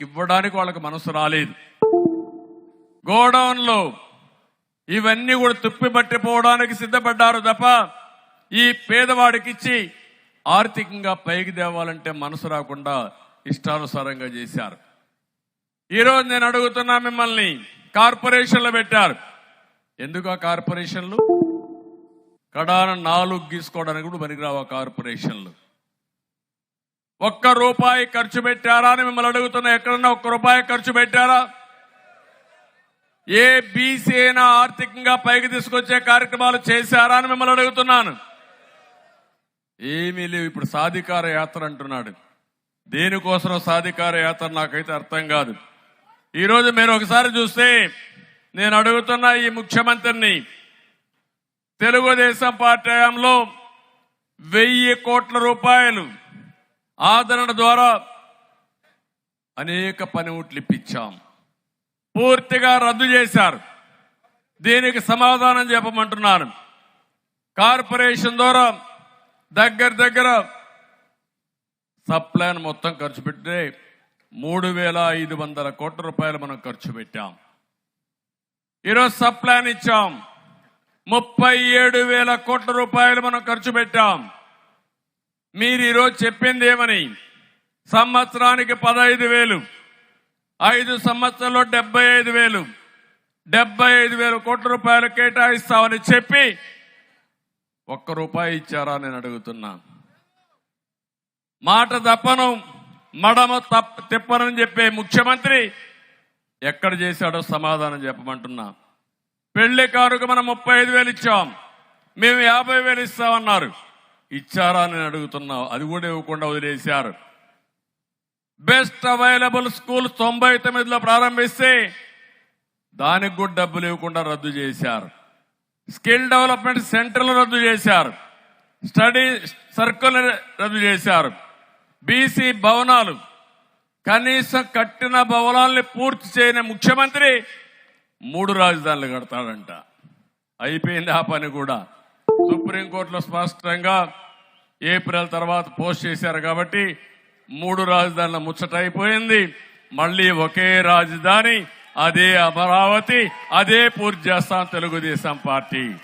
ఇవ్వడానికి వాళ్ళకి మనసు రాలేదు. గోడౌన్లో ఇవన్నీ కూడా తుప్పి పట్టిపోవడానికి సిద్ధపడ్డారు తప్ప ఈ పేదవాడికిచ్చి ఆర్థికంగా పైకి తేవాలంటే మనసు రాకుండా ఇష్టానుసారంగా చేశారు. ఈరోజు నేను అడుగుతున్నా మిమ్మల్ని కార్పొరేషన్లు పెట్టారు. ఎందుకు ఆ కార్పొరేషన్లు? కడాన నాలుగు గీసుకోవడానికి కూడా పనికిరావు ఆ కార్పొరేషన్లు. ఒక్క రూపాయి ఖర్చు పెట్టారా అని మిమ్మల్ని అడుగుతున్నా. ఎక్కడన్నా ఒక్క రూపాయి ఖర్చు పెట్టారా? ఏ బీసీ అయినా ఆర్థికంగా పైకి తీసుకొచ్చే కార్యక్రమాలు చేశారా అని మిమ్మల్ని అడుగుతున్నాను. ఏమీ లేవు. ఇప్పుడు సాధికార యాత్ర అంటున్నాడు. దేనికోసం సాధికార యాత్ర నాకైతే అర్థం కాదు. ఈరోజు మీరు ఒకసారి చూస్తే నేను అడుగుతున్న ఈ ముఖ్యమంత్రిని తెలుగుదేశం పార్టీ హయాంలో వెయ్యి కోట్ల రూపాయలు ఆదరణ ద్వారా అనేక పనిముట్లు ఇప్పించాం. పూర్తిగా రద్దు చేశారు. దీనికి సమాధానం చెప్పమంటున్నాను. కార్పొరేషన్ ద్వారా దగ్గర దగ్గర సప్లైన్ మొత్తం ఖర్చు పెట్టే మూడు వేల ఐదు వందల కోట్ల రూపాయలు మనం ఖర్చు పెట్టాం. ఈరోజు సప్లైన్ ఇచ్చాం. ముప్పై ఏడు వేల కోట్ల రూపాయలు మనం ఖర్చు పెట్టాం. మీరు ఈరోజు చెప్పింది ఏమని? సంవత్సరానికి పదహైదు వేలు. ఐదు సంవత్సరంలో డెబ్బై ఐదు వేలు. డెబ్బై ఐదు వేల కోట్ల రూపాయలు కేటాయిస్తామని చెప్పి ఒక్క రూపాయి ఇచ్చారా నేను అడుగుతున్నా. మాట తప్పను మడమ తప్ప తిప్పనని చెప్పే ముఖ్యమంత్రి ఎక్కడ చేశాడో సమాధానం చెప్పమంటున్నా. పెళ్ళి కారుకు మనం ముప్పై ఐదు వేలు ఇచ్చాం. మేము యాభై వేలు ఇస్తామన్నారు. ఇచ్చారా అని నేను అది కూడా ఇవ్వకుండా వదిలేశారు. బెస్ట్ అవైలబుల్ స్కూల్ తొంభై తొమ్మిదిలో ప్రారంభిస్తే దానికి కూడా డబ్బులు ఇవ్వకుండా రద్దు చేశారు. స్కిల్ డెవలప్మెంట్ సెంటర్లు రద్దు చేశారు. స్టడీ సర్కిల్ రద్దు చేశారు. బీసీ భవనాలు కనీసం కట్టిన భవనాల్ని పూర్తి చేయని ముఖ్యమంత్రి మూడు రాజధానులు కడతాడంట. అయిపోయింది ఆ పని కూడా. సుప్రీంకోర్టులో స్పష్టంగా ఏప్రిల్ తర్వాత పోస్ట్ చేశారు కాబట్టి మూడు రాజధానుల ముచ్చట అయిపోయింది. మళ్ళీ ఒకే రాజధాని అదే అమరావతి అదే పూర్తి చేస్తాం తెలుగుదేశం పార్టీ.